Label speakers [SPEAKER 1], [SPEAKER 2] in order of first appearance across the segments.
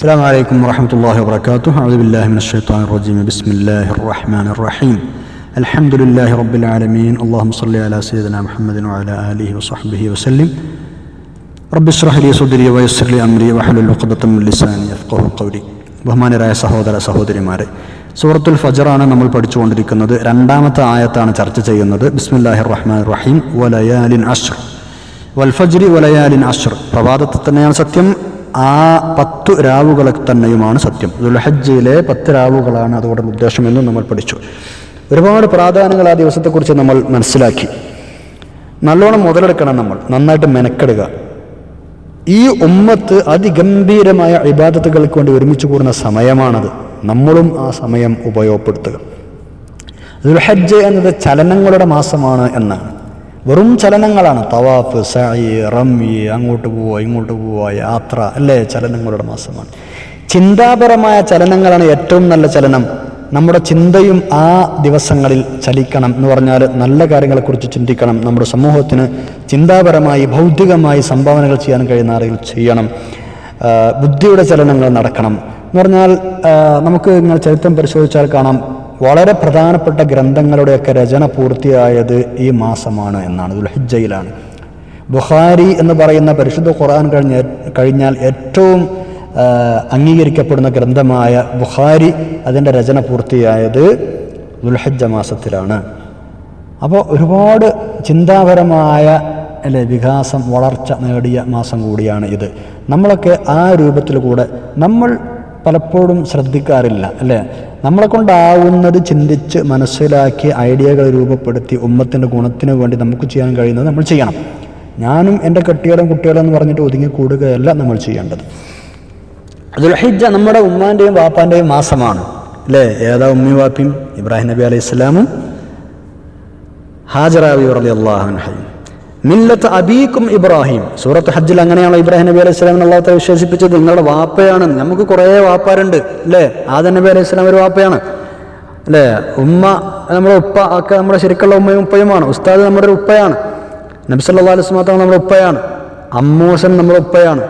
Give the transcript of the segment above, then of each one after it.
[SPEAKER 1] السلام عليكم ورحمة الله وبركاته أعوذ بالله من الشيطان الرجيم بسم الله الرحمن الرحيم الحمد لله رب العالمين اللهم صل على سيدنا محمد وعلى آله وصحبه وسلم رب اشرح لي صدري ويسر لي أمري واحلل عقدة من لساني يفقهوا قولي ബഹുമാനരായ സഹോദര സഹോദരിമാരെ സൂറത്തുൽ ഫജറാണ് നമ്മൾ പഠിച്ചുകൊണ്ടിരിക്കുന്നത് രണ്ടാമത്തെ ആയത്താണ് ചർച്ച ചെയ്യുന്നത് ബിസ്മില്ലാഹിർ റഹ്മാൻ റഹീം വലയാലിൻ അഷ്ർ വൽഫജ്രി വലയാലിൻ അഷ്ർ പ്രഭാതത്തെ തന്നെയാണ് സത്യം ആ പത്ത് രാവുകളെ തന്നെയുമാണ് സത്യം. ദുൽഹജ്ജയിലെ പത്ത് രാവുകളാണ് അതോടെ ഉദ്ദേശമെന്ന് നമ്മൾ പഠിച്ചു. ഒരുപാട് പ്രാധാന്യങ്ങൾ ആ ദിവസത്തെക്കുറിച്ച് നമ്മൾ മനസ്സിലാക്കി. നല്ലോണം മുതലെടുക്കണം നമ്മൾ. നന്നായിട്ട് മെനക്കെടുക. ഈ ഉമ്മത്ത് അതിഗംഭീരമായ ഇബാദത്തുകൾക്ക് വേണ്ടി ഒരുമിച്ച് കൂടുന്ന സമയമാണത്. നമ്മളും ആ സമയം ഉപയോഗപ്പെടുത്തുക. ദുൽഹജ്ജ് എന്നത് ചലനങ്ങളുടെ മാസമാണ് എന്നാണ്. വെറും ചലനങ്ങളാണ്. തവാഫ് സായി റമ്മി അങ്ങോട്ട് പോവുക ഇങ്ങോട്ട് പോവുക യാത്ര അല്ലേ? ചലനങ്ങളുടെ മാസമാണ്. ചിന്താപരമായ ചലനങ്ങളാണ് ഏറ്റവും നല്ല ചലനം. നമ്മുടെ ചിന്തയും ആ ദിവസങ്ങളിൽ ചലിക്കണം എന്ന് പറഞ്ഞാൽ നല്ല കാര്യങ്ങളെക്കുറിച്ച് ചിന്തിക്കണം. നമ്മുടെ സമൂഹത്തിന് ചിന്താപരമായി ഭൗതികമായി സംഭാവനകൾ ചെയ്യാൻ കഴിയുന്ന ആരെങ്കിലും ചെയ്യണം. ബുദ്ധിയുടെ ചലനങ്ങൾ നടക്കണം. എന്ന് പറഞ്ഞാൽ നമുക്ക് നിങ്ങൾ ചരിത്രം പരിശോധിച്ചാൽ കാണാം. വളരെ പ്രധാനപ്പെട്ട ഗ്രന്ഥങ്ങളുടെയൊക്കെ രചന പൂർത്തിയായത് ഈ മാസമാണ് എന്നാണ് ദുൽഹിജയിലാണ് ബുഖാരി എന്ന് പറയുന്ന പരിശുദ്ധ ഖുർആൻ കഴിഞ്ഞ കഴിഞ്ഞാൽ ഏറ്റവും അംഗീകരിക്കപ്പെടുന്ന ഗ്രന്ഥമായ ബുഖാരി അതിന്റെ രചന പൂർത്തിയായത് ദുൽഹജ്ജ മാസത്തിലാണ്. അപ്പോൾ ഒരുപാട് ചിന്താപരമായ അല്ലെ വികാസം വളർച്ച നേടിയ മാസം കൂടിയാണ് ഇത്. നമ്മളൊക്കെ ആ രൂപത്തിൽ കൂടെ നമ്മൾ പലപ്പോഴും ശ്രദ്ധിക്കാറില്ല അല്ലേ? നമ്മളെ കൊണ്ടാവുന്നത് ചിന്തിച്ച് മനസ്സിലാക്കി ഐഡിയകൾ രൂപപ്പെടുത്തി ഉമ്മത്തിന്റെ ഗുണത്തിന് വേണ്ടി നമുക്ക് ചെയ്യാൻ കഴിയുന്നത് നമ്മൾ ചെയ്യണം. ഞാനും എന്റെ കെട്ടിയടം കുട്ടികളും എന്ന് പറഞ്ഞിട്ട് ഒതുങ്ങി കൂടുകയല്ല നമ്മൾ ചെയ്യേണ്ടത്. ദുൽഹിജ നമ്മുടെ ഉമ്മാന്റെയും വാപ്പാന്റെയും മാസമാണ്. അല്ലേ? ഏതാ ഉമ്മയും വാപ്പിയും? ഇബ്രാഹിം നബി അലൈഹി ഇസ്ലാമും ഹാജറാവി അള്ളാഹു മില്ലത്ത് അബീക്കും ഇബ്രാഹിം. സൂറത്ത് ഹജ്ജിൽ അങ്ങനെയാണോ ഇബ്രാഹിം നബി അലൈഹി സ്വലാം അള്ളാഹത്തെ വിശ്വസിപ്പിച്ചത് നിങ്ങളുടെ വാപ്പയാണ്. നമുക്ക് കുറേ വാപ്പാരുണ്ട് അല്ലേ? ആദം നബി അലൈഹി സ്വലാം ഒരു വാപ്പയാണ് അല്ലേ? ഉമ്മ നമ്മുടെ ഉപ്പ ഒക്കെ നമ്മുടെ ശരിക്കുള്ള ഉമ്മയും ഉപ്പയുമാണ്. ഉസ്താദ് നമ്മുടെ ഒരു ഉപ്പയാണ്. നബി സല്ലാ അലൈഹി സ്വലാത്ത നമ്മുടെ ഉപ്പയാണ്. അമ്മൂസൻ നമ്മുടെ ഉപ്പയാണ്.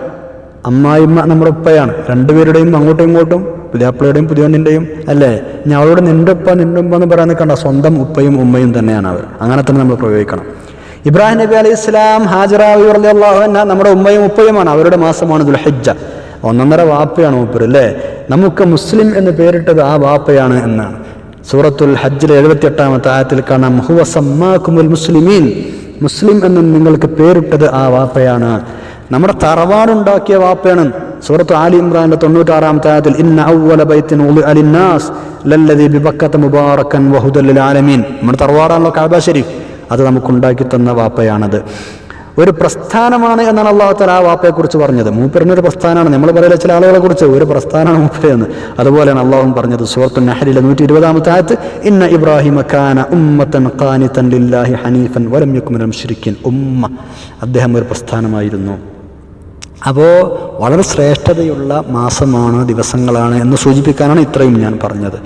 [SPEAKER 1] അമ്മായിമ്മ നമ്മുടെ ഉപ്പയാണ്. രണ്ടുപേരുടെയും അങ്ങോട്ടും ഇങ്ങോട്ടും പുതിയാപ്പിളയുടെയും പുതിയണ്ണിന്റെയും അല്ലേ? ഞാൻ അവളോട് നിന്റെ ഉപ്പ നിന്റെ ഉപ്പ എന്ന് പറയാൻ നിൽക്കണ്ട സ്വന്തം ഉപ്പയും ഉമ്മയും തന്നെയാണ് അവർ അങ്ങനെ തന്നെ നമ്മൾ പ്രയോഗിക്കണം. ഇബ്രാഹിം നബി അലൈഹി ഇസ്ലാം ഹാജറാവി അള്ളാഹുന നമ്മുടെ ഉമ്മയും ഉപ്പയുമാണ്. അവരുടെ മാസമാണ് ദുൽഹജ്ജ. ഒന്നൊന്നര വാപ്പയാണ് മൂപ്പർ അല്ലേ? നമുക്ക് മുസ്ലിം എന്ന് പേരിട്ടത് ആ വാപ്പയാണ് എന്നാണ്. സൂറത്തുൽ ഹജ്ജിലെ എഴുപത്തി എട്ടാമത്തെ ആയത്തിൽ കാണാം ഹുവ സമ്മാക്കുമുൽ മുസ്ലിമീൻ. മുസ്ലിം എന്ന് നിങ്ങൾക്ക് പേരിട്ടത് ആ വാപ്പയാണ്. നമ്മുടെ തറവാടുണ്ടാക്കിയ വാപ്പയാണ്. സൂറത്ത് ആലി ഇമ്രാന്റെ തൊണ്ണൂറ്റാറാമത്തെ ആയത്തിൽ ബൈത്തിൻ അലിന്നാസ് ആലമീൻ. നമ്മുടെ തറവാടാണല്ലോ കാബ ഷരീഫ്. അത് നമുക്കുണ്ടാക്കി തന്ന വാപ്പയാണത്. ഒരു പ്രസ്ഥാനമാണ് എന്നാണ് അള്ളാഹുത്തല തല ആ വാപ്പയെക്കുറിച്ച് പറഞ്ഞത്. ഒരു പ്രസ്ഥാനമാണ്. നമ്മൾ പറയുന്ന ചില ആളുകളെ കുറിച്ച് ഒരു പ്രസ്ഥാനമാണ് മൂപ്പരെന്ന്. അതുപോലെയാണ് അള്ളാഹും പറഞ്ഞത് സുഹൃത്തു നഹരിലെ നൂറ്റി ഇരുപതാമത്തെ ആയത്ത് ഇന്ന ഇബ്രാഹിം ഖാന ഉമ്മത്തൻ ഖാനിത്തൻ ലില്ലാഹി ഹനീഫൻ വലം യുക്മിനം ഷിരിക്കിൻ ഉമ്മ. അദ്ദേഹം ഒരു പ്രസ്ഥാനമായിരുന്നു. അപ്പോൾ വളരെ ശ്രേഷ്ഠതയുള്ള മാസമാണ് ദിവസങ്ങളാണ് എന്ന് സൂചിപ്പിക്കാനാണ് ഇത്രയും ഞാൻ പറഞ്ഞത്.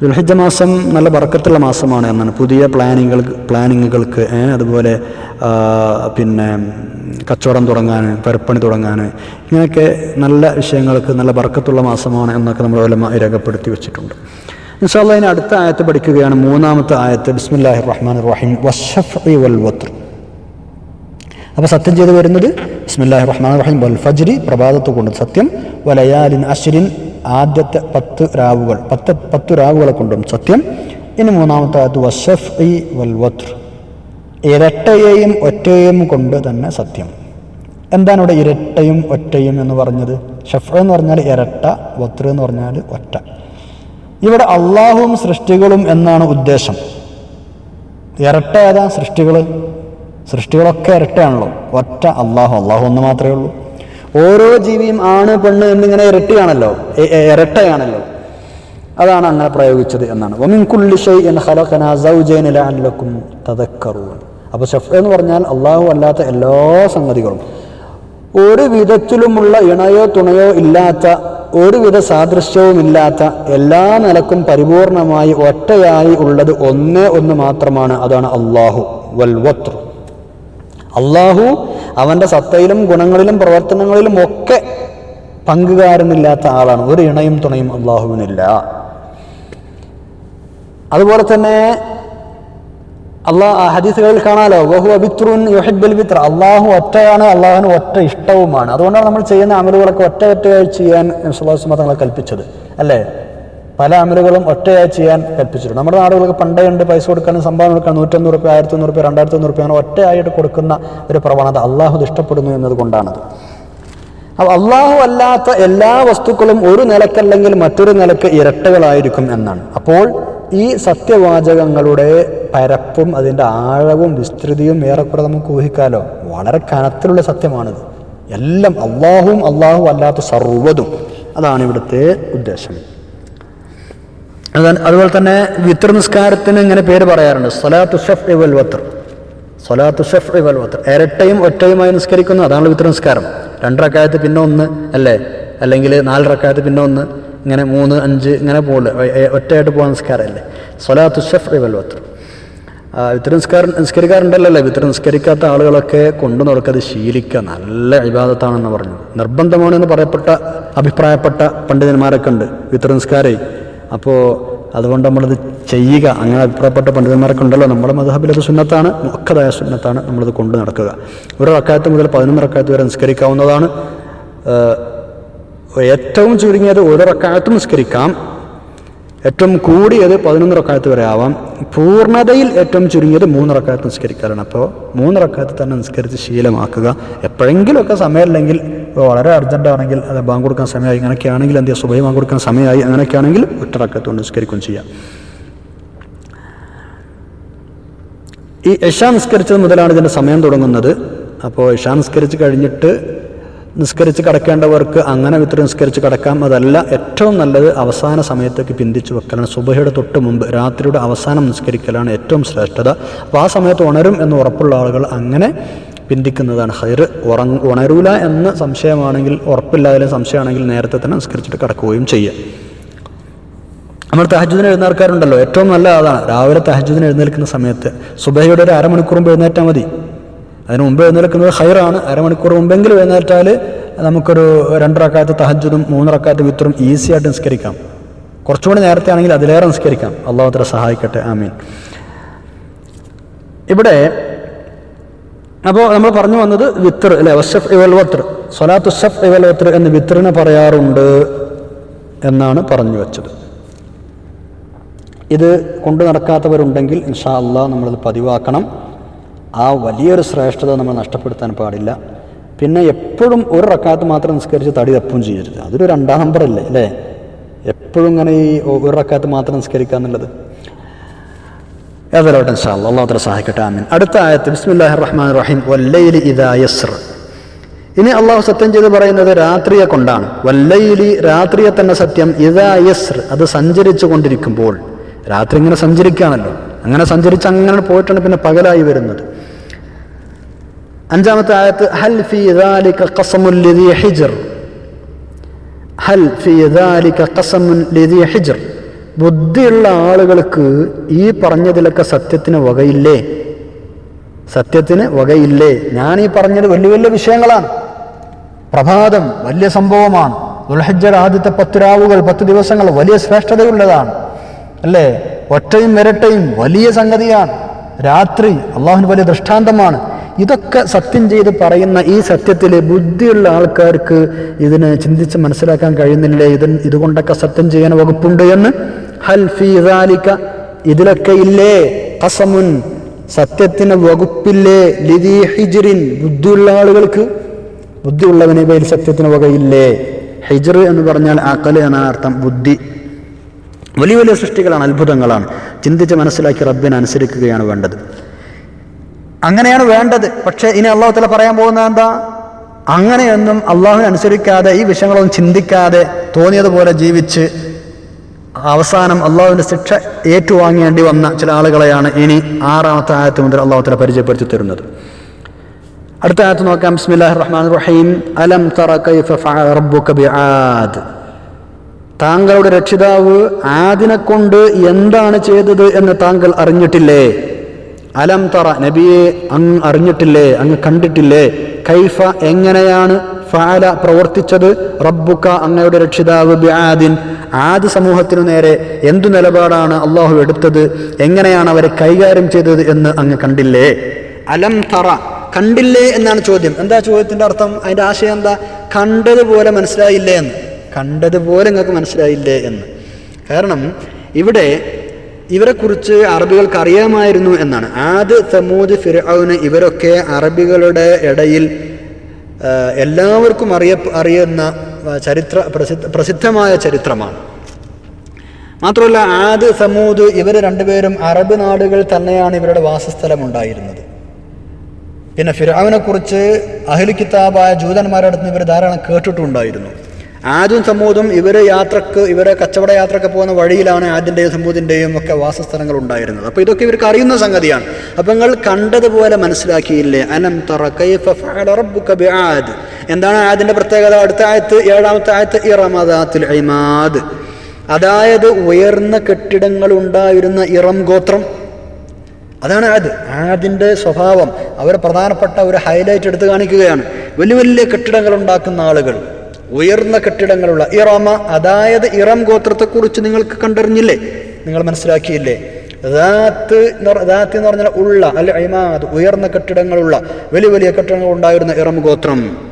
[SPEAKER 1] ദുൽഹിജ മാസം നല്ല ബർക്കത്തുള്ള മാസമാണ് എന്നാണ്. പുതിയ പ്ലാനിങ്ങൾ പ്ലാനിങ്ങുകൾക്ക് അതുപോലെ പിന്നെ കച്ചവടം തുടങ്ങാൻ പരപ്പണി തുടങ്ങാൻ ഇങ്ങനെയൊക്കെ നല്ല വിഷയങ്ങൾക്ക് നല്ല ബർക്കത്തുള്ള മാസമാണ് എന്നൊക്കെ നമ്മൾ വല്ല രേഖപ്പെടുത്തി വെച്ചിട്ടുണ്ട്. ഇൻഷാല്ല അതിന് അടുത്ത ആയത്ത് പഠിക്കുകയാണ്. മൂന്നാമത്തെ ആയത്ത് ബിസ്മില്ലാഹി റഹ്മാൻ റഹീം വഷഫ് വൽ വത്ർ അപ്പോൾ സത്യം ചെയ്ത് വരുന്നത് ബിസ്മില്ലാഹി റഹ്മാൻ റഹീം വൽ ഫജ്രി പ്രഭാതത്ത് കൊണ്ട് സത്യം വലയാലിൻ അശ്രിൻ ആദ്യത്തെ പത്ത് രാവുകൾ പത്ത് പത്ത് രാവുകളെ കൊണ്ടും സത്യം. ഇനി മൂന്നാമത്തെ അത് വസഫ് ഇ വൽ വത്ർ. ഇരട്ടയെയും ഒറ്റയെയും കൊണ്ട് തന്നെ സത്യം. എന്താണ് ഇവിടെ ഇരട്ടയും ഒറ്റയും എന്ന് പറഞ്ഞത്? ഷഫ് എന്ന് പറഞ്ഞാൽ ഇരട്ട വത്ർ എന്ന് പറഞ്ഞാൽ ഒറ്റ. ഇവിടെ അള്ളാഹുവും സൃഷ്ടികളും എന്നാണ് ഉദ്ദേശം. ഇരട്ട ഏതാ സൃഷ്ടികൾ സൃഷ്ടികളൊക്കെ ഇരട്ടയാണല്ലോ. ഒറ്റ അള്ളാഹു അള്ളാഹു ഒന്ന് മാത്രമേ ഉള്ളൂ. ഓരോ ജീവിയും ആണ് പെണ്ണ് എന്നിങ്ങനെ ഇരട്ടിയാണല്ലോ. ഇരട്ടയാണല്ലോ. അതാണ് അങ്ങനെ പ്രയോഗിച്ചത് എന്നാണ്. അപ്പോൾ ഷഫ് എന്ന് പറഞ്ഞാൽ അള്ളാഹു അല്ലാത്ത എല്ലാ സംഗതികളും. ഒരു വിധത്തിലുമുള്ള ഇണയോ തുണയോ ഇല്ലാത്ത ഒരുവിധ സാദൃശ്യവും ഇല്ലാത്ത എല്ലാ നിലക്കും പരിപൂർണമായി ഒറ്റയായി ഉള്ളത് ഒന്നേ ഒന്ന് മാത്രമാണ്. അതാണ് അള്ളാഹു വൽ വത്ർ. അള്ളാഹു അവന്റെ സത്തയിലും ഗുണങ്ങളിലും പ്രവർത്തനങ്ങളിലും ഒക്കെ പങ്കുകാരനില്ലാത്ത ആളാണ്. ഒരു ഇണയും തുണയും അള്ളാഹുവിനില്ല. അതുപോലെ തന്നെ അള്ളാഹ് ഹദീസുകളിൽ കാണാലോ? ബഹു അബിത്രുൻ യുഹിബുൽ ബിത്ര അള്ളാഹു ഒറ്റയാണ് അള്ളാഹുവിന് ഒറ്റ ഇഷ്ടവുമാണ്. അതുകൊണ്ടാണ് നമ്മൾ ചെയ്യുന്ന അമലുകളൊക്കെ ഒറ്റ ഒറ്റയായി ചെയ്യാൻ സുഭാഷ് തങ്ങളെ കൽപ്പിച്ചത്. അല്ലേ? പല അമലുകളും ഒറ്റയായി ചെയ്യാൻ കൽപ്പിച്ചിട്ടുണ്ട്. നമ്മുടെ നാടുകളൊക്കെ പണ്ടേ ഉണ്ട് പൈസ കൊടുക്കാനും സംഭാവന കൊടുക്കാൻ നൂറ്റൊന്ന് റുപ്യ ആയിരത്തി ഒന്ന് റുപ്യ രണ്ടായിരത്തി റുപ്യ അങ്ങനെ ഒറ്റയായിട്ട് കൊടുക്കുന്ന ഒരു പ്രവണത അള്ളാഹു ഇഷ്ടപ്പെടുന്നു എന്നതുകൊണ്ടാണത്. അപ്പോൾ അള്ളാഹു അല്ലാത്ത എല്ലാ വസ്തുക്കളും ഒരു നിലക്കല്ലെങ്കിൽ മറ്റൊരു നിലയ്ക്ക് ഇരട്ടകളായിരിക്കും എന്നാണ്. അപ്പോൾ ഈ സത്യവാചകങ്ങളുടെ പരപ്പും അതിന്റെ ആഴവും വിസ്തൃതിയും ഏറെക്കുറെ നമുക്ക് ഊഹിക്കാലോ? വളരെ കനത്തിലുള്ള സത്യമാണിത്. എല്ലാം അള്ളാഹുവും അള്ളാഹു അല്ലാത്ത സർവതും. അതാണ് ഇവിടുത്തെ ഉദ്ദേശം. അതുപോലെ തന്നെ വിത്ര നിസ്കാരത്തിന് ഇങ്ങനെ പേര് പറയാറുണ്ട്. സൊലാത്തു ഷഫ് ഇവൽ വത്ർ. സൊലാത്തു ഷഫ് ഇവൽ വത്ർ. ഇരട്ടയും ഒറ്റയുമായി നിസ്കരിക്കുന്നു അതാണ് വിത്ര നിസ്കാരം. രണ്ടരക്കാലത്ത് പിന്നെ ഒന്ന് അല്ലേ? അല്ലെങ്കിൽ നാലരക്കാലത്ത് പിന്നെ ഒന്ന് ഇങ്ങനെ മൂന്ന് അഞ്ച് ഇങ്ങനെ പോലെ ഒറ്റയായിട്ട് പോകാൻ നിസ്കാരമല്ലേ? സൊലാത്തു ഷഫ് ഇവൽ വത്ർ. വിത്ര നിസ്കാരം നിസ്കരിക്കാറുണ്ടല്ലോ വിത്ര നിസ്കരിക്കാത്ത ആളുകളൊക്കെ കൊണ്ടു നടക്കത് ശീലിക്കുക. നല്ല ഇബാദത്താണെന്ന് പറഞ്ഞു നിർബന്ധമാണെന്ന് പറയപ്പെട്ട അഭിപ്രായപ്പെട്ട പണ്ഡിതന്മാരൊക്കെ ഉണ്ട് വിത്ര നിസ്കാരേ. അപ്പോൾ അതുകൊണ്ട് നമ്മളത് ചെയ്യുക. അങ്ങനെ അഭിപ്രായപ്പെട്ട പണ്ഡിതന്മാരൊക്കെ ഉണ്ടല്ലോ നമ്മുടെ മധുഹബിൽ അത് സുന്നത്താണ്. മുഖതായ സുന്നത്താണ് നമ്മളത് കൊണ്ടു നടക്കുക. ഒരു റക്കായത്ത് മുതൽ പതിനൊന്ന് റക്കായത്ത് വരെ നിസ്കരിക്കാവുന്നതാണ്. ഏറ്റവും ചുരുങ്ങിയത് ഒരു റക്കായത്ത് നിസ്കരിക്കാം. ഏറ്റവും കൂടിയത് പതിനൊന്ന് റക്കായത്ത് വരെ ആവാം. പൂർണതയിൽ ഏറ്റവും ചുരുങ്ങിയത് മൂന്ന് റക്കായത്ത് നിസ്കരിക്കാറാണ് അപ്പോൾ മൂന്ന് റക്കായത്ത് തന്നെ നിസ്കരിച്ച് ശീലമാക്കുക. എപ്പോഴെങ്കിലുമൊക്കെ സമയമില്ലെങ്കിൽ ഇപ്പോൾ വളരെ അർജന്റ് ആണെങ്കിൽ അത് ബാങ്ക് കൊടുക്കാൻ സമയമായി. അങ്ങനെയൊക്കെ ആണെങ്കിൽ എന്ത് ചെയ്യുക സുബൈ ബാങ്ക് കൊടുക്കാൻ സമയമായി. അങ്ങനെയൊക്കെ ആണെങ്കിൽ ഒറ്റ റക്കായത്ത് കൊണ്ട് നിസ്കരിക്കുകയും ചെയ്യാം. ഈ യശാ നിസ്കരിച്ചത് മുതലാണ് ഇതിന്റെ സമയം തുടങ്ങുന്നത്. അപ്പോൾ യശാ നിസ്കരിച്ച് കഴിഞ്ഞിട്ട് നിസ്കരിച്ച് കടക്കേണ്ടവർക്ക് അങ്ങനെ വിത്ര നിസ്കരിച്ച് കടക്കാം. അതല്ല ഏറ്റവും നല്ലത് അവസാന സമയത്തേക്ക് പിന്തിച്ചു വെക്കലാണ്. സുബഹയുടെ തൊട്ട് മുമ്പ് രാത്രിയുടെ അവസാനം നിസ്കരിക്കലാണ് ഏറ്റവും ശ്രേഷ്ഠത. അപ്പോൾ ആ സമയത്ത് ഉണരും എന്ന് ഉറപ്പുള്ള ആളുകൾ അങ്ങനെ പിന്തിക്കുന്നതാണ് ഹൈർ ഉറങ് ഉണരൂല എന്ന് സംശയമാണെങ്കിൽ ഉറപ്പില്ലാതെ സംശയമാണെങ്കിൽ നേരത്തെ തന്നെ നിസ്കരിച്ചിട്ട് കിടക്കുകയും ചെയ്യാം. നമ്മൾ തഹജുദിന് എഴുന്നേൽക്കാറുണ്ടല്ലോ ഏറ്റവും നല്ല അതാണ്. രാവിലെ തഹജുദിന് എഴുന്നേൽക്കുന്ന സമയത്ത് സുബഹയുടെ ഒരു അരമണിക്കൂർ മുമ്പ് എഴുന്നേറ്റാൽ മതി. അതിന് മുമ്പ് എഴുന്നേൽക്കുന്നത് ഹൈറാണ് അരമണിക്കൂർ മുമ്പെങ്കിലും എഴുന്നേറ്റാൽ നമുക്കൊരു രണ്ടരക്കാലത്ത് തഹജുദും മൂന്നരക്കാലത്ത് വിത്തറും ഈസി ആയിട്ട് നിസ്കരിക്കാം. കുറച്ചുകൂടി നേരത്തെ ആണെങ്കിൽ അതിലേറെ നിസ്കരിക്കാം. അള്ളാഹുത്തര സഹായിക്കട്ടെ. ആമീൻ. ഇവിടെ അപ്പോൾ നമ്മൾ പറഞ്ഞു വന്നത് വിത്തർ അല്ലെ? വസഫ് ഇവൽ വത്ർ. സ്വലാത്തു സഫ് ഇവൽ വത്തർ എന്ന് വിത്തറിനെ പറയാറുണ്ട് എന്നാണ് പറഞ്ഞു വെച്ചത്. ഇത് കൊണ്ടു നടക്കാത്തവരുണ്ടെങ്കിൽ ഇൻഷാ അള്ളാഹ് നമ്മളത് പതിവാക്കണം. ആ വലിയൊരു ശ്രേഷ്ഠത നമ്മൾ നഷ്ടപ്പെടുത്താൻ പാടില്ല. പിന്നെ എപ്പോഴും ഒരു റക്കാത്ത് മാത്രം നിസ്കരിച്ച് തടി തപ്പും ചെയ്യരുത്. അതൊരു രണ്ടാം നമ്പറല്ലേ അല്ലേ? എപ്പോഴും ഇങ്ങനെ ഈ ഒരു റക്കാത്ത് മാത്രം നിസ്കരിക്കുക എന്നുള്ളത് എവരോട് ഇൻഷാല്ല അള്ളാഹുത്ര സഹായിക്കട്ടെ ആമീൻ. അടുത്ത ആയത്ത് ബിസ്മില്ലാഹി റഹ്മാൻ റഹീം വല്ലയിൽ ഇദാ യസ്ർ. ഇനി അള്ളാഹു സത്യം ചെയ്ത് പറയുന്നത് രാത്രിയെ കൊണ്ടാണ്. വല്ലയിലി രാത്രിയെ തന്നെ സത്യം ഇദാ യസ്ർ അത് സഞ്ചരിച്ചു കൊണ്ടിരിക്കുമ്പോൾ. രാത്രി ഇങ്ങനെ സഞ്ചരിക്കുകയാണല്ലോ. അങ്ങനെ സഞ്ചരിച്ച് അങ്ങനെ പോയിട്ടാണ് പിന്നെ പകലായി വരുന്നത്. അഞ്ചാമത്തെ ആയത്ത് ഹൽ ഫി ദാലിക ഖസമുൽ ഹിജർ. ഹൽ ഫി ദാലിക ഖസമുൽ ഹിജർ. ബുദ്ധിയുള്ള ആളുകൾക്ക് ഈ പറഞ്ഞതിലൊക്കെ സത്യത്തിന് വകയില്ലേ? സത്യത്തിന് വകയില്ലേ? ഞാൻ ഈ പറഞ്ഞത് വലിയ വലിയ വിഷയങ്ങളാണ്. പ്രഭാതം വലിയ സംഭവമാണ്. ദുൽഹജ്ജർ ആദ്യത്തെ പത്ത് രാവുകൾ പത്ത് ദിവസങ്ങൾ വലിയ ശ്രേഷ്ഠതയുള്ളതാണ്. അല്ലേ? ഒറ്റയും ഇരട്ടയും വലിയ സംഗതിയാണ്. രാത്രി അള്ളാഹുവിന് വലിയ ദൃഷ്ടാന്തമാണ്. ഇതൊക്കെ സത്യം ചെയ്ത് പറയുന്ന ഈ സത്യത്തിൽ ബുദ്ധിയുള്ള ആൾക്കാർക്ക് ഇതിനെ ചിന്തിച്ച് മനസ്സിലാക്കാൻ കഴിയുന്നില്ലേ? ഇതിന് ഇതുകൊണ്ടൊക്കെ സത്യം ചെയ്യാൻ വകുപ്പുണ്ട് എന്ന് ഹൽ ഇതിലൊക്കെ ഇല്ലേ? കസമുൻ സത്യത്തിന് വകുപ്പില്ലേ? ലിതി ഹിജിറിൻ ബുദ്ധിയുള്ള ആളുകൾക്ക് ബുദ്ധിയുള്ളവനെ പേര് സത്യത്തിന് വകയില്ലേ? ഹിജർ എന്ന് പറഞ്ഞാൽ ആക്കൽ എന്നാണ് അർത്ഥം ബുദ്ധി. വലിയ വലിയ സൃഷ്ടികളാണ് അത്ഭുതങ്ങളാണ്. ചിന്തിച്ച് മനസ്സിലാക്കി റബ്ബിനെ അനുസരിക്കുകയാണ് വേണ്ടത്. അങ്ങനെയാണ് വേണ്ടത്. പക്ഷേ ഇനി അള്ളാഹു തല പറയാൻ പോകുന്ന എന്താ? അങ്ങനെയൊന്നും അള്ളാഹുവിനനുസരിക്കാതെ ഈ വിഷയങ്ങളൊന്നും ചിന്തിക്കാതെ തോന്നിയതുപോലെ ജീവിച്ച് അവസാനം അള്ളാഹുവിന്റെ ശിക്ഷ ഏറ്റുവാങ്ങേണ്ടി വന്ന ചില ആളുകളെയാണ് ഇനി ആറാമത്തെ ആയത്ത് മുതൽ അള്ളാഹുത്തിനെ പരിചയപ്പെടുത്തി തരുന്നത്. അടുത്ത ആയത്ത് നോക്കാം. ബിസ്മില്ലാഹിർ റഹ്മാനിർ റഹീം അലം തറ കൈഫ റബ്ബുക താങ്കളുടെ രക്ഷിതാവ് ആദിനെ കൊണ്ട് എന്താണ് ചെയ്തത് എന്ന് താങ്കൾ അറിഞ്ഞിട്ടില്ലേ? അലം തറ നബിയെ അങ്ങ് അറിഞ്ഞിട്ടില്ലേ അങ്ങ് കണ്ടിട്ടില്ലേ? കൈഫ എങ്ങനെയാണ് ഫാല പ്രവർത്തിച്ചത്? റബ്ബുക്ക അങ്ങയുടെ രക്ഷിതാവ് ബിആദിൻ. ആദ് സമൂഹത്തിനു നേരെ എന്തു നിലപാടാണ് അള്ളാഹു എടുത്തത്? എങ്ങനെയാണ് അവരെ കൈകാര്യം ചെയ്തത് എന്ന് അങ്ങ് കണ്ടില്ലേ? അലം തറ കണ്ടില്ലേ എന്നാണ് ചോദ്യം. എന്താ ചോദ്യത്തിന്റെ അർത്ഥം? അതിന്റെ ആശയം എന്താ? കണ്ടതുപോലെ മനസ്സിലായില്ലേ എന്ന്. കണ്ടതുപോലെ നിങ്ങൾക്ക് മനസ്സിലായില്ലേ എന്ന്. കാരണം ഇവിടെ ഇവരെക്കുറിച്ച് അറബികൾക്ക് അറിയാമായിരുന്നു എന്നാണ്. ആദ് സമൂദ് ഫിർഔന് ഇവരൊക്കെ അറബികളുടെ ഇടയിൽ എല്ലാവർക്കും അറിയ അറിയുന്ന ചരിത്ര പ്രസിദ്ധ പ്രസിദ്ധമായ ചരിത്രമാണ്. മാത്രമല്ല ആദ് സമൂദ് ഇവർ രണ്ടുപേരും അറബ് നാടുകൾ തന്നെയാണ് ഇവരുടെ വാസസ്ഥലം ഉണ്ടായിരുന്നത് പിന്നെ ഫിറാവിനെക്കുറിച്ച് കുറിച്ച് അഹിൽ കിതാബായ ജൂതന്മാരുടെ അടുത്ത് ഇവർ ധാരാളം കേട്ടിട്ടുണ്ടായിരുന്നു. ആദ്യം സമൂഹം ഇവരെ യാത്രയ്ക്ക് ഇവരെ കച്ചവട യാത്രയ്ക്ക് പോകുന്ന വഴിയിലാണ് ആദ്യന്റെയും സമൂഹത്തിന്റെയും ഒക്കെ വാസസ്ഥലങ്ങൾ ഉണ്ടായിരുന്നത്. അപ്പോൾ ഇതൊക്കെ ഇവർക്ക് അറിയുന്ന സംഗതിയാണ്. അപ്പം നിങ്ങൾ കണ്ടതുപോലെ മനസ്സിലാക്കിയില്ലേ? അനം ബിആദ്. എന്താണ് ആദ്യന്റെ പ്രത്യേകത? അടുത്ത ആയത്ത് ഏഴാമത്തെ ആയത്ത് ഇറമദാത്തിൽ ഐമാദ് അതായത് ഉയർന്ന കെട്ടിടങ്ങൾ ഉണ്ടായിരുന്ന ഇറം ഗോത്രം. അതാണ് ആദ്. ആദിന്റെ സ്വഭാവം. അവർ പ്രധാനപ്പെട്ട ഒരു ഹൈലൈറ്റ് എടുത്ത് കാണിക്കുകയാണ്. വലിയ വലിയ കെട്ടിടങ്ങൾ ഉണ്ടാക്കുന്ന ആളുകൾ. ഉയർന്ന കെട്ടിടങ്ങളുള്ള ഇറമ അതായത് ഇറം ഗോത്രത്തെക്കുറിച്ച് നിങ്ങൾക്ക് കണ്ടറിഞ്ഞില്ലേ? നിങ്ങൾ മനസ്സിലാക്കിയില്ലേ? ദാത്ത് ദാത്ത് എന്ന് പറഞ്ഞാൽ ഉള്ള അല്ലെ ഇമാദ് ഉയർന്ന കെട്ടിടങ്ങളുള്ള വലിയ വലിയ കെട്ടിടങ്ങൾ ഉണ്ടായിരുന്ന ഇറം ഗോത്രം.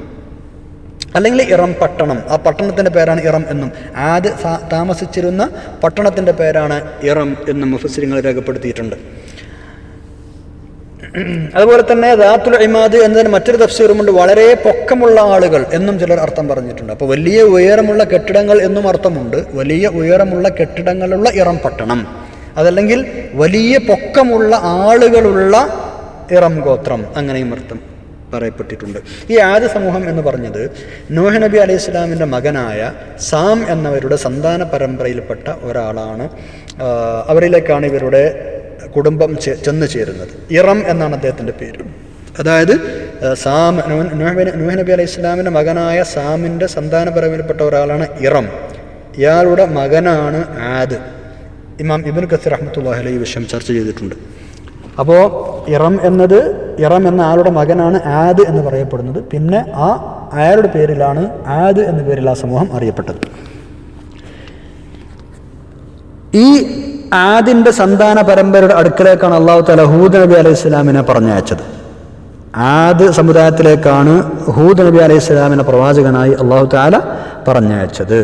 [SPEAKER 1] അല്ലെങ്കിൽ ഇറം പട്ടണം. ആ പട്ടണത്തിന്റെ പേരാണ് ഇറം എന്നും. ആദ്യ താമസിച്ചിരുന്ന പട്ടണത്തിന്റെ പേരാണ് ഇറം എന്നും മുഫസിരിങ്ങൾ രേഖപ്പെടുത്തിയിട്ടുണ്ട്. അതുപോലെ തന്നെ ദാത്തുൽ ഇമാദ് എന്നതിന് മറ്റൊരു തഫ്സീറുമുണ്ട്. വളരെ പൊക്കമുള്ള ആളുകൾ എന്നും ചിലർ അർത്ഥം പറഞ്ഞിട്ടുണ്ട്. അപ്പോൾ വലിയ ഉയരമുള്ള കെട്ടിടങ്ങൾ എന്നും അർത്ഥമുണ്ട്. വലിയ ഉയരമുള്ള കെട്ടിടങ്ങളുള്ള ഇറം പട്ടണം. അതല്ലെങ്കിൽ വലിയ പൊക്കമുള്ള ആളുകളുള്ള ഇറം ഗോത്രം അങ്ങനെയും അർത്ഥം പറയപ്പെട്ടിട്ടുണ്ട്. ഈ ആദ്യ സമൂഹം എന്ന് പറഞ്ഞത് നൂഹ് നബി അലൈഹി ഇസ്ലാമിന്റെ മകനായ സാം എന്നവരുടെ സന്താന പരമ്പരയിൽപ്പെട്ട ഒരാളാണ്. അവരിലേക്കാണ് ഇവരുടെ കുടുംബം ചെന്നു ചേരുന്നത്. ഇറം എന്നാണ് അദ്ദേഹത്തിന്റെ പേര്. അതായത് സാം നൂഹ് നബി അലൈഹി ഇസ്ലാമിന്റെ മകനായ സാമിന്റെ സന്താന ഒരാളാണ് ഇറം. ഇയാളുടെ മകനാണ് ആദ്. ഇമാം ഇബിൻ കസീർ റഹ്മത്തുള്ളാഹി അലൈഹി ഈ വിഷയം ചർച്ച ചെയ്തിട്ടുണ്ട്. അപ്പോൾ ഇറം എന്നത് ഇറം എന്ന ആളുടെ മകനാണ് ആദ് എന്ന് പറയപ്പെടുന്നത്. പിന്നെ ആ അയാളുടെ പേരിലാണ് ആദ് എന്ന പേരിൽ ആ സമൂഹം അറിയപ്പെട്ടത്. ഈ ആദിന്റെ സന്താന പരമ്പരയുടെ അടുക്കലേക്കാണ് അള്ളാഹു താല ഹൂദ് നബി അലൈഹി സ്വലാമിനെ പറഞ്ഞയച്ചത്. ആദ് സമുദായത്തിലേക്കാണ് ഹൂദ് നബി അലൈഹി സ്വലാമിനെ പ്രവാചകനായി അള്ളാഹു താല പറഞ്ഞയച്ചത്.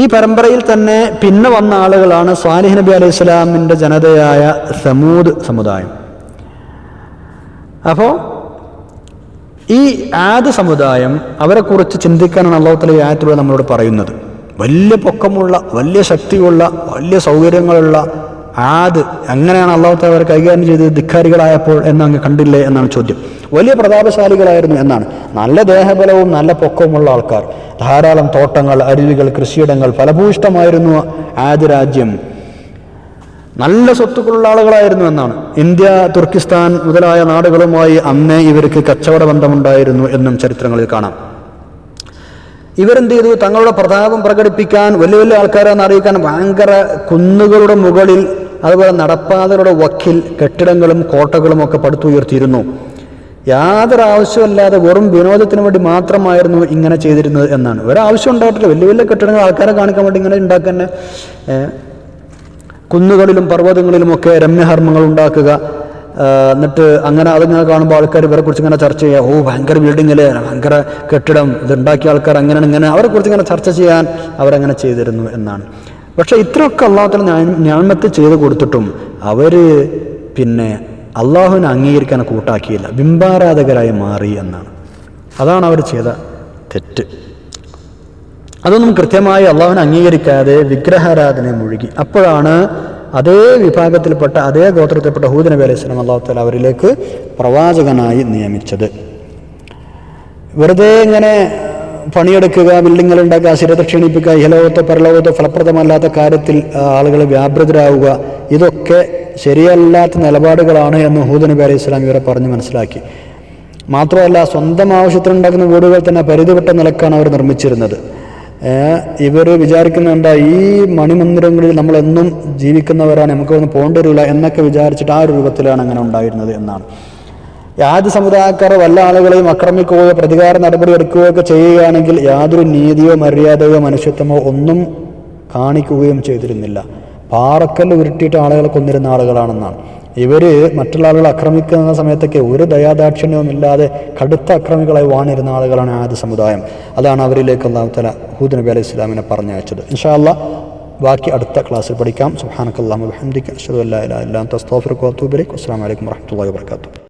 [SPEAKER 1] ഈ പരമ്പരയിൽ തന്നെ പിന്നെ വന്ന ആളുകളാണ് സ്വാലിഹ് നബി അലൈഹി സ്വലാമിന്റെ ജനതയായ സമൂദ് സമുദായം. അപ്പോൾ ഈ ആദ് സമുദായം അവരെക്കുറിച്ച് ചിന്തിക്കാനാണ് അള്ളാഹു തല ഈ ആയത്തിലൂടെ നമ്മളോട് പറയുന്നത്. വലിയ പൊക്കമുള്ള വലിയ ശക്തിയുള്ള വലിയ സൗകര്യങ്ങളുള്ള ആദ് എങ്ങനെയാണ് അള്ളാഹു തല അവരെ കൈകാര്യം ചെയ്തത്? ധിക്കാരികളായപ്പോൾ എന്ന് അങ്ങ് കണ്ടില്ലേ എന്നാണ് ചോദ്യം. വലിയ പ്രതാപശാലികളായിരുന്നു എന്നാണ്. നല്ല ദേഹബലവും നല്ല പൊക്കവുമുള്ള ആൾക്കാർ. ധാരാളം തോട്ടങ്ങൾ അരുവികൾ കൃഷിയിടങ്ങൾ ഫലഭൂഷ്ടമായിരുന്നു ആദ് രാജ്യം. നല്ല സ്വത്തുക്കളുള്ള ആളുകളായിരുന്നു എന്നാണ്. ഇന്ത്യ തുർക്കിസ്ഥാൻ മുതലായ നാടുകളുമായി അന്നേ ഇവർക്ക് കച്ചവട ബന്ധമുണ്ടായിരുന്നു എന്നും ചരിത്രങ്ങളിൽ കാണാം. ഇവരെന്ത് ചെയ്തു? തങ്ങളുടെ പ്രതാപം പ്രകടിപ്പിക്കാൻ വലിയ വലിയ ആൾക്കാരെന്ന് അറിയിക്കാൻ ഭയങ്കര കുന്നുകളുടെ മുകളിൽ അതുപോലെ നടപ്പാതകളുടെ വക്കിൽ കെട്ടിടങ്ങളും കോട്ടകളും ഒക്കെ പടുത്തുയർത്തിയിരുന്നു. യാതൊരു ആവശ്യമല്ലാതെ വെറും വിനോദത്തിന് വേണ്ടി മാത്രമായിരുന്നു ഇങ്ങനെ ചെയ്തിരുന്നത് എന്നാണ്. ഒരാവശ്യം ഉണ്ടായിട്ടില്ല. വലിയ വലിയ കെട്ടിടങ്ങൾ ആൾക്കാരെ കാണിക്കാൻ വേണ്ടി ഇങ്ങനെ ഉണ്ടാക്കാൻ കുന്നുകളിലും പർവതങ്ങളിലുമൊക്കെ രമ്യഹർമ്മങ്ങൾ ഉണ്ടാക്കുക എന്നിട്ട് അങ്ങനെ അതിങ്ങനെ കാണുമ്പോൾ ആൾക്കാർ ഇവരെ കുറിച്ച് ഇങ്ങനെ ചർച്ച ചെയ്യുക ഓ ഭയങ്കര ബിൽഡിംഗ് അല്ലേ? ഭയങ്കര കെട്ടിടം ഇത് ഉണ്ടാക്കിയ ആൾക്കാർ അങ്ങനെ ഇങ്ങനെ അവരെ കുറിച്ച് ഇങ്ങനെ ചർച്ച ചെയ്യാൻ അവരങ്ങനെ ചെയ്തിരുന്നു എന്നാണ്. പക്ഷേ ഇത്രയൊക്കെ അള്ളാഹത്തിന് ഞാൻമത്ത് ചെയ്ത് കൊടുത്തിട്ടും അവർ പിന്നെ അള്ളാഹുവിനെ അംഗീകരിക്കാൻ കൂട്ടാക്കിയില്ല. ബിംബാരാധകരായി മാറി എന്നാണ്. അതാണ് അവർ ചെയ്ത തെറ്റ്. അതൊന്നും കൃത്യമായി അള്ളാഹുവിനെ അംഗീകരിക്കാതെ വിഗ്രഹാരാധനയെ മുഴുകി. അപ്പോഴാണ് അതേ വിഭാഗത്തിൽപ്പെട്ട അതേ ഗോത്രത്തിൽപ്പെട്ട ഹൂദ് നബി അലൈഹി അള്ളാഹു താല അവരിലേക്ക് പ്രവാചകനായി നിയമിച്ചത്. വെറുതെ ഇങ്ങനെ പണിയെടുക്കുക ബിൽഡിങ്ങുകൾ ഉണ്ടാക്കുക ശരീരത്തെ ക്ഷീണിപ്പിക്കുക ഇഹലോകത്തോ പരലോകത്തോ ഫലപ്രദമല്ലാത്ത കാര്യത്തിൽ ആളുകൾ വ്യാപൃതരാവുക ഇതൊക്കെ ശരിയല്ലാത്ത നിലപാടുകളാണ് എന്ന് ഹൂദ് നബി അലൈഹി ഇവരെ പറഞ്ഞ് മനസ്സിലാക്കി. മാത്രമല്ല സ്വന്തം ആവശ്യത്തിനുണ്ടാക്കുന്ന വീടുകൾ തന്നെ പരിധിപ്പെട്ട നിലക്കാണ് അവർ നിർമ്മിച്ചിരുന്നത്. ഇവർ വിചാരിക്കുന്നുണ്ട് ഈ മണിമന്ദിരങ്ങളിൽ നമ്മളെന്നും ജീവിക്കുന്നവരാണ് നമുക്കൊന്നും പോകേണ്ടി വരില്ല എന്നൊക്കെ വിചാരിച്ചിട്ട് ആ രൂപത്തിലാണ് അങ്ങനെ ഉണ്ടായിരുന്നത് എന്നാണ്. യാത് സമുദായക്കാർ വല്ല ആളുകളെയും ആക്രമിക്കുകയോ പ്രതികാര നടപടി എടുക്കുകയോ ഒക്കെ ചെയ്യുകയാണെങ്കിൽ യാതൊരു നീതിയോ മര്യാദയോ മനുഷ്യത്വമോ ഒന്നും കാണിക്കുകയും ചെയ്തിരുന്നില്ല. പാറക്കല്ല് ഉരുട്ടിയിട്ട് ആളുകളെ കൊന്നിരുന്ന ആളുകളാണെന്നാണ്. ഇവർ മറ്റുള്ള ആളുകൾ ആക്രമിക്കുന്ന സമയത്തൊക്കെ ഒരു ദയാദാക്ഷിണ്യവും ഇല്ലാതെ കടുത്ത അക്രമികളായി വാണിരുന്ന ആളുകളാണ് ആദ്യ സമുദായം. അതാണ് അവരിലേക്ക് അള്ളാഹു തല ഹൂദ് നബി അലൈഹി ഇസ്ലാമിനെ പറഞ്ഞയച്ചത് ഇൻഷാ ഇൻഷാല്ല ബാക്കി അടുത്ത ക്ലാസ്സിൽ പഠിക്കാം. സുഹാനക്കല്ലാഹു അലഹമ്മദിക്ക് എല്ലാം അല്ലാ വഅത്തൂബു ഇലൈക്. അസ്സലാമു അലൈക്കും വറഹ്മത്തുള്ളാഹി വബറകാതുഹു